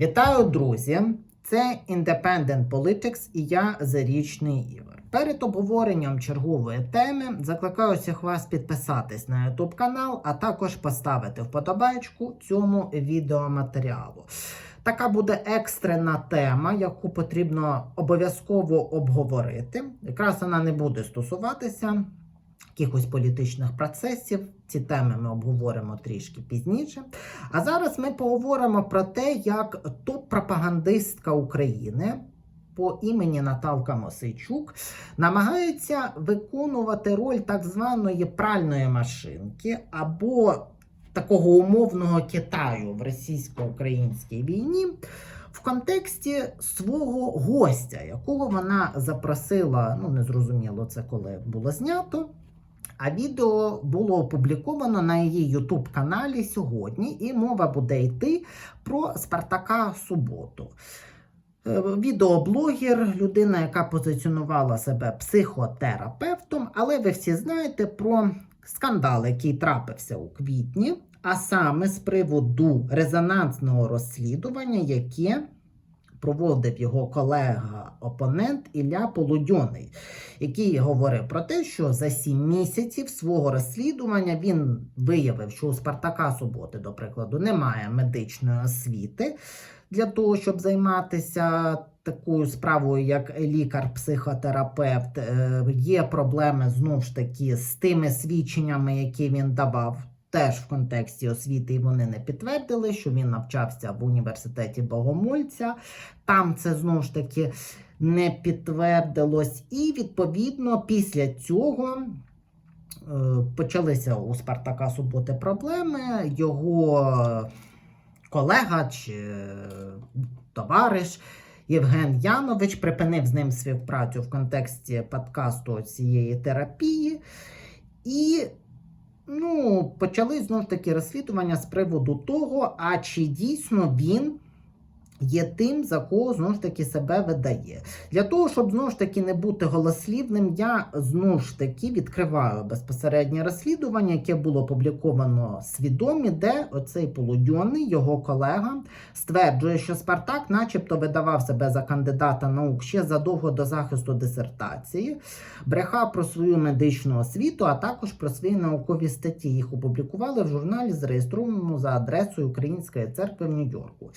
Вітаю, друзі! Це Independent Politics і я Зарічний Ігор. Перед обговоренням чергової теми закликаю всіх вас підписатись на YouTube канал, а також поставити вподобайку цьому відеоматеріалу. Така буде екстрена тема, яку потрібно обов'язково обговорити. Якраз вона не буде стосуватися якихось політичних процесів. Ці теми ми обговоримо трішки пізніше. А зараз ми поговоримо про те, як топ-пропагандистка України по імені Наталка Мосейчук намагається виконувати роль так званої пральної машинки або такого умовного Китаю в російсько-українській війні. В контексті свого гостя, якого вона запросила, ну незрозуміло це коли було знято. А відео було опубліковано на її YouTube каналі сьогодні, і мова буде йти про Спартака Суботу. Е, Відеоблогер, людина, яка позиціонувала себе психотерапевтом, але ви всі знаєте про скандал, який трапився у квітні, а саме з приводу резонансного розслідування, яке проводив його колега-опонент Ілля Полудьоний, який говорив про те, що за сім місяців свого розслідування він виявив, що у Спартака Суботи, до прикладу, немає медичної освіти для того, щоб займатися такою справою, як лікар-психотерапевт. Е, Є проблеми знову ж таки з тими свідченнями, які він давав. Теж в контексті освіти і вони не підтвердили, що він навчався в університеті Богомольця. Там це знову ж таки не підтвердилось. І відповідно після цього е, почалися у Спартака Суботи проблеми. Його колега чи е, товариш. Євген Янович припинив з ним співпрацю в контексті подкасту цієї терапії. І ну, почали знов таки розслідування з приводу того, а чи дійсно він є тим, за кого знову ж таки себе видає. Для того, щоб знову ж таки не бути голослівним, я знову ж таки відкриваю безпосереднє розслідування, яке було опубліковано свідомі, де оцей полудьонний, його колега, стверджує, що Спартак, начебто, видавав себе за кандидата наук ще задовго до захисту дисертації, брехав про свою медичну освіту, а також про свої наукові статті. Їх опублікували в журналі, зареєстрованому за адресою Української церкви в Нью-Йорку.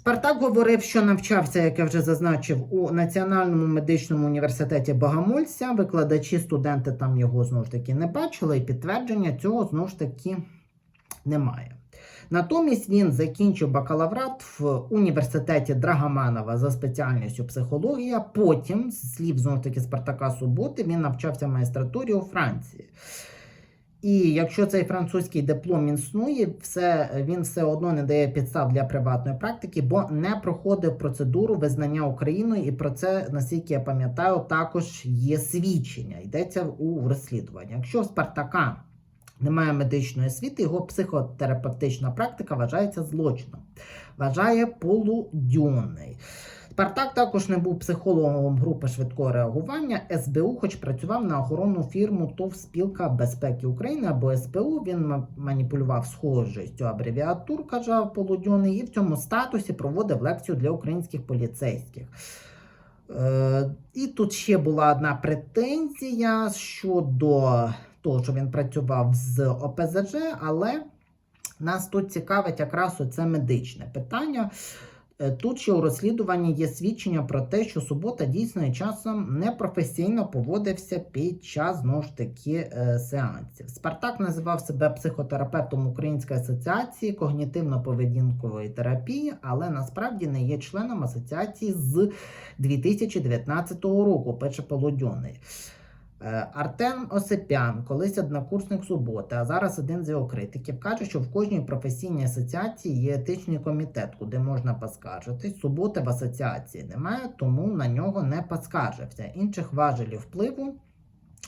Спартак говорив, що навчався, як я вже зазначив, у Національному медичному університеті Богомольця. Викладачі, студенти там його знову ж таки не бачили, і підтвердження цього знову ж таки немає. Натомість він закінчив бакалаврат в університеті Драгоманова за спеціальністю психологія. Потім, з слів знову ж таки Спартака Суботи, він навчався в магістратурі у Франції. І якщо цей французький диплом існує, все, він все одно не дає підстав для приватної практики, бо не проходив процедуру визнання Україною, і про це, наскільки я пам'ятаю, також є свідчення. Йдеться у розслідуванні. Якщо в Спартака немає медичної освіти, його психотерапевтична практика вважається злочином. Вважає полудюнний. Спартак також не був психологом групи швидкого реагування СБУ, хоч працював на охоронну фірму ТОВ Спілка безпеки України або СПУ. Він маніпулював схожістю абревіатур, каже Полудьоний, і в цьому статусі проводив лекцію для українських поліцейських. Е, і тут ще була одна претензія щодо того, що він працював з ОПЗЖ, але нас тут цікавить якраз оце медичне питання. Е, Тут ще у розслідуванні є свідчення про те, що субота дійсно часом непрофесійно поводився під час знову ж таки е, сеансів. Спартак називав себе психотерапевтом Української асоціації когнітивно-поведінкової терапії, але насправді не є членом асоціації з 2019 року, пише Полудьоний. Е, Артем Осипян, колись однокурсник суботи, а зараз один з його критиків, каже, що в кожній професійній асоціації є етичний комітет, куди можна поскаржитись. Суботи в асоціації немає, тому на нього не поскаржився. Інших важелів впливу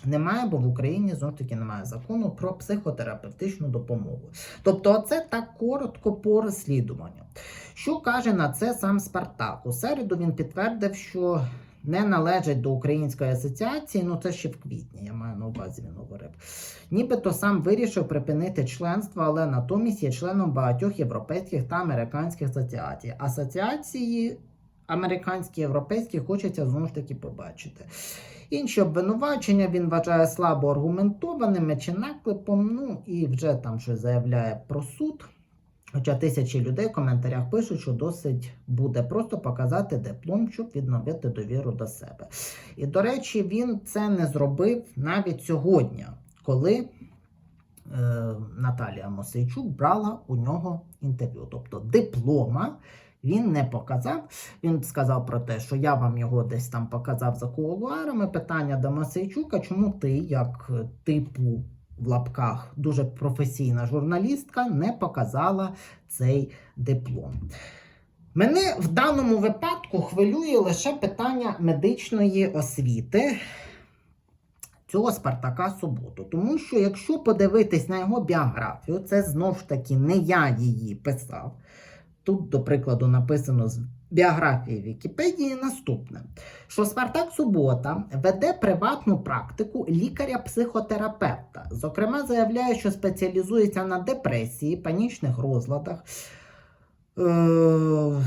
немає, бо в Україні знову ж таки немає закону про психотерапевтичну допомогу. Тобто, це так коротко по розслідуванню. Що каже на це сам Спартак? У середу він підтвердив, що не належить до Української асоціації, ну це ще в квітні, я маю на увазі він говорив. Нібито сам вирішив припинити членство, але натомість є членом багатьох європейських та американських асоціацій. Асоціації американські європейські хочеться знову ж таки побачити. Інші обвинувачення він вважає слабо аргументованими чи наклепом, ну і вже там щось заявляє про суд. Хоча тисячі людей в коментарях пишуть, що досить буде просто показати диплом, щоб відновити довіру до себе. І до речі, він це не зробив навіть сьогодні, коли е, Наталія Мосейчук брала у нього інтерв'ю. Тобто диплома він не показав. Він сказав про те, що я вам його десь там показав за кулуарами. Питання до Мосейчука, чому ти, як е, типу в лапках дуже професійна журналістка, не показала цей диплом. Мене в даному випадку хвилює лише питання медичної освіти цього Спартака Суботу. Тому що, якщо подивитись на його біографію, це знов ж таки не я її писав. Тут, до прикладу, написано біографії Вікіпедії наступне: що Спартак Субота веде приватну практику лікаря-психотерапевта. Зокрема, заявляє, що спеціалізується на депресії, панічних розладах, е-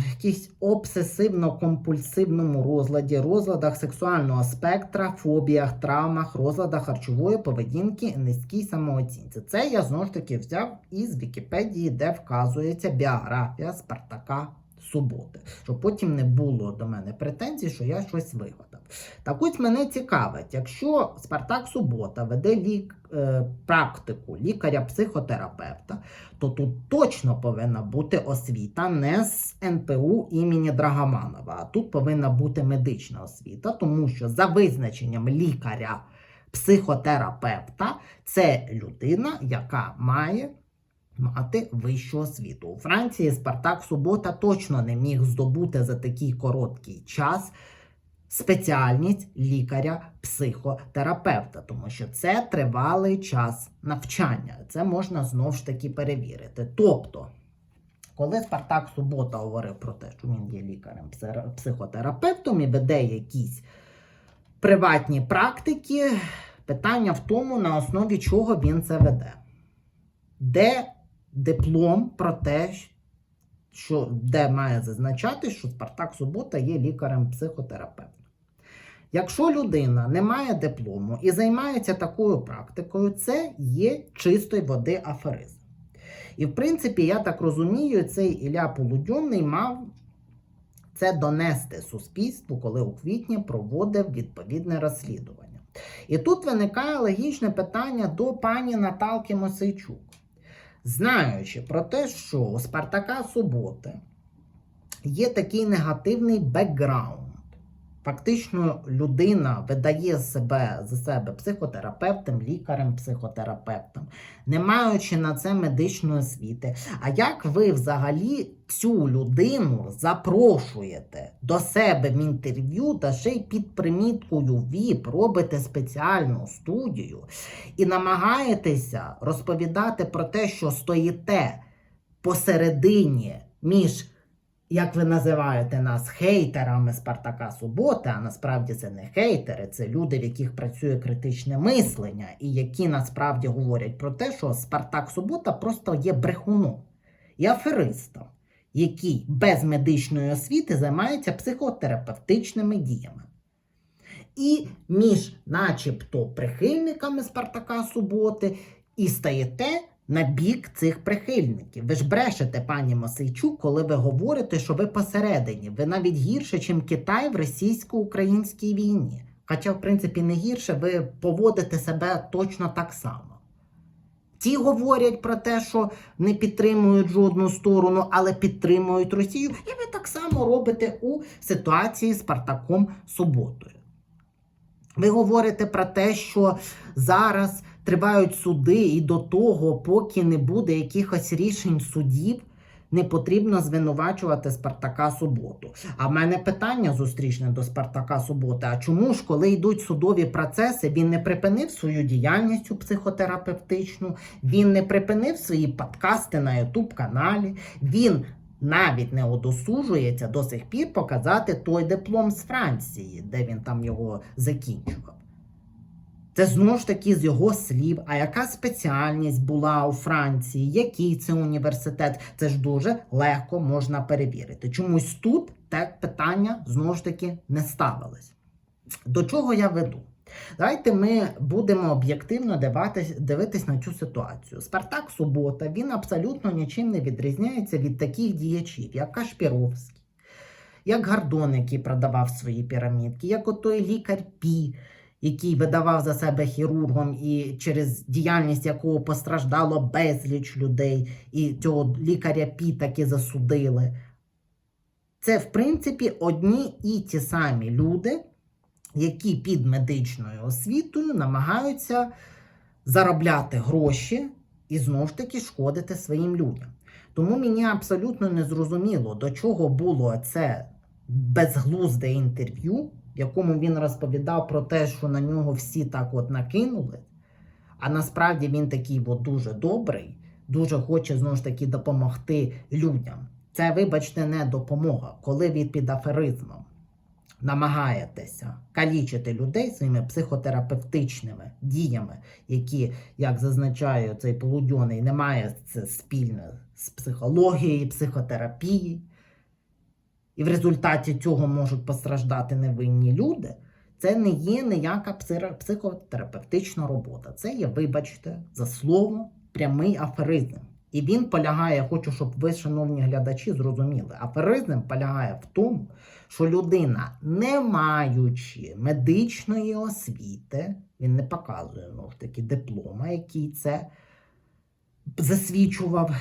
якійсь обсесивно-компульсивному розладі, розладах сексуального спектра, фобіях, травмах, розладах харчової поведінки, низькій самооцінці. Це я знову ж таки взяв із Вікіпедії, де вказується біографія Спартака Суботи, щоб потім не було до мене претензій, що я щось вигадав. Так ось мене цікавить, якщо Спартак Субота веде лік, е, практику лікаря-психотерапевта, то тут точно повинна бути освіта не з НПУ імені Драгоманова, а тут повинна бути медична освіта, тому що за визначенням лікаря. Психотерапевта це людина, яка має мати вищу освіту. У Франції Спартак Субота точно не міг здобути за такий короткий час спеціальність лікаря-психотерапевта, тому що це тривалий час навчання. Це можна знову ж таки перевірити. Тобто, коли Спартак Субота говорив про те, що він є лікарем-психотерапевтом і веде якісь приватні практики, питання в тому, на основі чого він це веде. Де диплом про те, що де має зазначати, що Спартак Субота є лікарем-психотерапевтом. Якщо людина не має диплому і займається такою практикою, це є чистої води аферизм. І, в принципі, я так розумію, цей Ілля Полудьонний мав це донести суспільству, коли у квітні проводив відповідне розслідування. І тут виникає логічне питання до пані Наталки Мосейчук. Знаючи про те, що у Спартака Суботи є такий негативний бекграунд. Фактично, людина видає себе за себе психотерапевтом, лікарем, психотерапевтом, не маючи на це медичної освіти. А як ви взагалі цю людину запрошуєте до себе в інтерв'ю, та ще й під приміткою ВІП робите спеціальну студію і намагаєтеся розповідати про те, що стоїте посередині між як ви називаєте нас хейтерами Спартака Суботи, а насправді це не хейтери, це люди, в яких працює критичне мислення, і які насправді говорять про те, що Спартак Субота просто є брехуном і аферистом, який без медичної освіти займається психотерапевтичними діями. І між, начебто, прихильниками Спартака Суботи і стаєте на бік цих прихильників. Ви ж брешете, пані Мосейчук, коли ви говорите, що ви посередині. Ви навіть гірше, ніж Китай в російсько-українській війні. Хоча, в принципі, не гірше, ви поводите себе точно так само. Ті говорять про те, що не підтримують жодну сторону, але підтримують Росію. І ви так само робите у ситуації з Спартаком Суботою. Ви говорите про те, що зараз тривають суди, і до того, поки не буде якихось рішень судів, не потрібно звинувачувати Спартака Суботу. А в мене питання зустрічне до Спартака Суботи. А чому ж, коли йдуть судові процеси, він не припинив свою діяльність психотерапевтичну, він не припинив свої подкасти на Ютуб каналі, він навіть не удосужується до сих пір показати той диплом з Франції, де він там його закінчував. Це знову ж таки з його слів. А яка спеціальність була у Франції? Який це університет? Це ж дуже легко можна перевірити. Чомусь тут так питання знову ж таки не ставилось. До чого я веду? Давайте ми будемо об'єктивно дивитись, на цю ситуацію. Спартак Субота він абсолютно нічим не відрізняється від таких діячів, як Кашпіровський, як Гордон, який продавав свої пірамідки, як отой лікар Пі, який видавав за себе хірургом, і через діяльність якого постраждало безліч людей, і цього лікаря Пі таки засудили. Це, в принципі, одні і ті самі люди, які під медичною освітою намагаються заробляти гроші і знову ж таки шкодити своїм людям. Тому мені абсолютно не зрозуміло, до чого було це безглузде інтерв'ю, в якому він розповідав про те, що на нього всі так от накинули. А насправді він такий от дуже добрий, дуже хоче знову ж таки допомогти людям. Це, вибачте, не допомога, коли ви під аферизмом намагаєтеся калічити людей своїми психотерапевтичними діями, які, як зазначає цей полудьоний, не має спільне з психологією, психотерапією, і в результаті цього можуть постраждати невинні люди. Це не є ніяка психотерапевтична робота. Це є, вибачте, за слово, прямий аферизм. І він полягає, хочу, щоб ви, шановні глядачі, зрозуміли. Аферизм полягає в тому, що людина, не маючи медичної освіти, він не показує ну, таки диплома, який це засвідчував,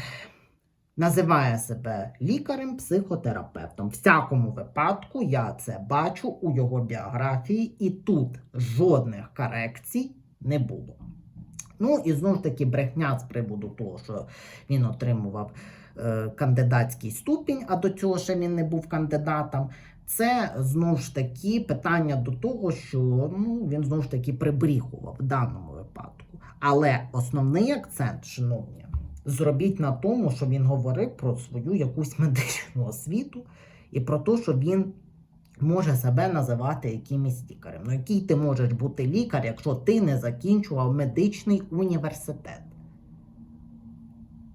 називає себе лікарем-психотерапевтом. В всякому випадку я це бачу у його біографії, і тут жодних корекцій не було. Ну і знову ж таки брехня з приводу того, що він отримував е, кандидатський ступінь, а до цього ще він не був кандидатом. Це знову ж таки питання до того, що ну, він знову ж таки прибріхував в даному випадку. Але основний акцент, шановні, зробіть на тому, що він говорив про свою якусь медичну освіту і про те, що він може себе називати якимось лікарем. Ну, який ти можеш бути лікар, якщо ти не закінчував медичний університет?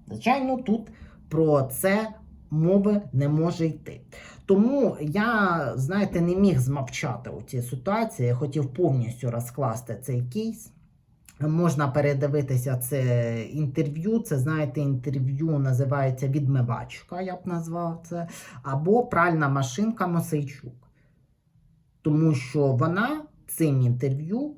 Звичайно, тут про це мови не може йти. Тому я, знаєте, не міг змовчати у цій ситуації. Я хотів повністю розкласти цей кейс. Можна передивитися це інтерв'ю. Це, знаєте, інтерв'ю називається відмивачка, я б назвав це, або пральна машинка Мосейчук. Тому що вона цим інтерв'ю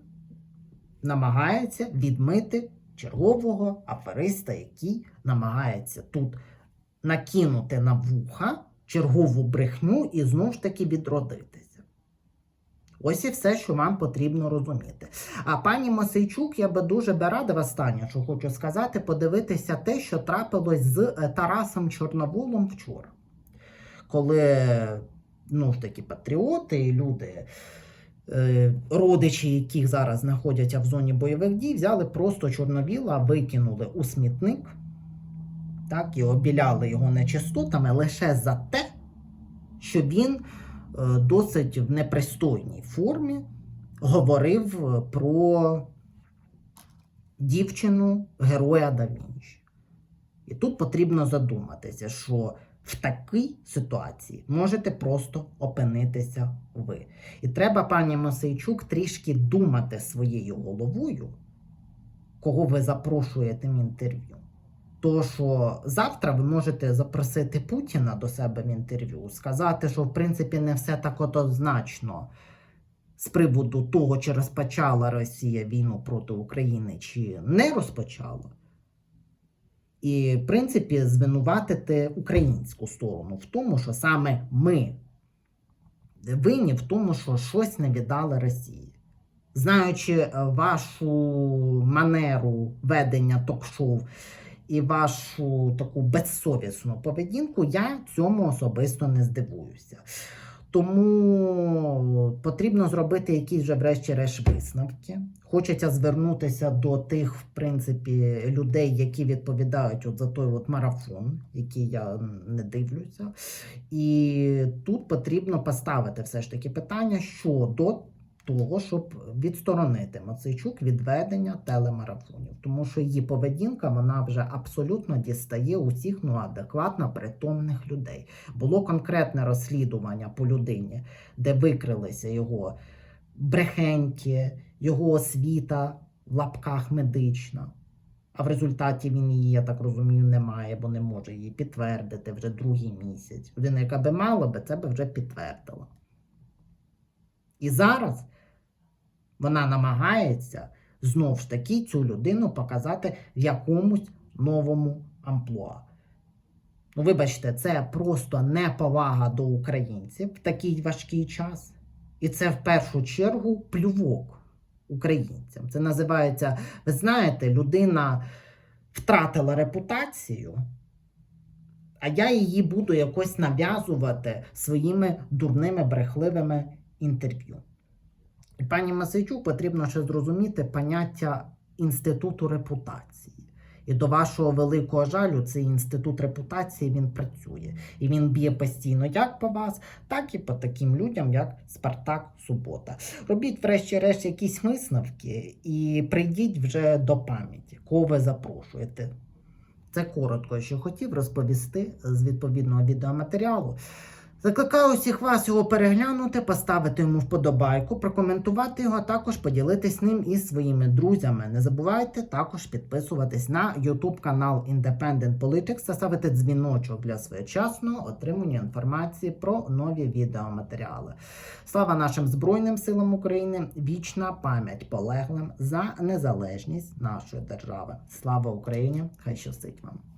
намагається відмити чергового афериста, який намагається тут накинути на вуха чергову брехню і знову ж таки відродитися. Ось і все, що вам потрібно розуміти. А пані Мосейчук, я би дуже би рада останнє, що хочу сказати, подивитися те, що трапилось з е, Тарасом Чорноволом вчора. Коли, ну ж таки, патріоти і люди, е, родичі, яких зараз знаходяться в зоні бойових дій, взяли просто Чорновіла, викинули у смітник, так, і обіляли його нечистотами лише за те, що він досить в непристойній формі говорив е, про дівчину героя да Вінчі. І тут потрібно задуматися, що в такій ситуації можете просто опинитися ви. І треба, пані Мосейчук, трішки думати своєю головою, кого ви запрошуєте в інтерв'ю. То, що завтра ви можете запросити Путіна до себе в інтерв'ю, сказати, що в принципі не все так однозначно з приводу того, чи розпочала Росія війну проти України, чи не розпочала. І, в принципі, звинуватити українську сторону в тому, що саме ми винні в тому, що щось не віддали Росії. Знаючи е, вашу манеру ведення ток-шоу і вашу таку безсовісну поведінку, я цьому особисто не здивуюся. Тому потрібно зробити якісь вже врешті-решт висновки. Хочеться звернутися до тих, в принципі, людей, які відповідають от за той от марафон, який я не дивлюся. І тут потрібно поставити все ж таки питання щодо того, щоб відсторонити Мацейчук від ведення телемарафонів, тому що її поведінка вона вже абсолютно дістає усіх ну адекватно притомних людей. Було конкретне розслідування по людині, де викрилися його брехеньки, його освіта в лапках медична. А в результаті він її, я так розумію, не має, бо не може її підтвердити вже другий місяць. Людина, яка би мала би, це би вже підтвердила. І зараз вона намагається знов ж таки цю людину показати в якомусь новому амплуа. Ну, вибачте, це просто неповага до українців в такий важкий час. І це в першу чергу плювок українцям. Це називається, ви знаєте, людина втратила репутацію, а я її буду якось нав'язувати своїми дурними брехливими інтерв'ю. І пані Масичук потрібно ще зрозуміти поняття інституту репутації. І до вашого великого жалю, цей інститут репутації він працює. І він б'є постійно як по вас, так і по таким людям, як Спартак Субота. Робіть, врешті-решт, якісь висновки і прийдіть вже до пам'яті, кого ви запрошуєте. Це коротко, що хотів розповісти з відповідного відеоматеріалу. Закликаю усіх вас його переглянути, поставити йому вподобайку, прокоментувати його, а також поділитись ним із своїми друзями. Не забувайте також підписуватись на YouTube канал Independent Politics та ставити дзвіночок для своєчасного отримання інформації про нові відеоматеріали. Слава нашим Збройним силам України! Вічна пам'ять полеглим за незалежність нашої держави. Слава Україні! Хай щастить вам!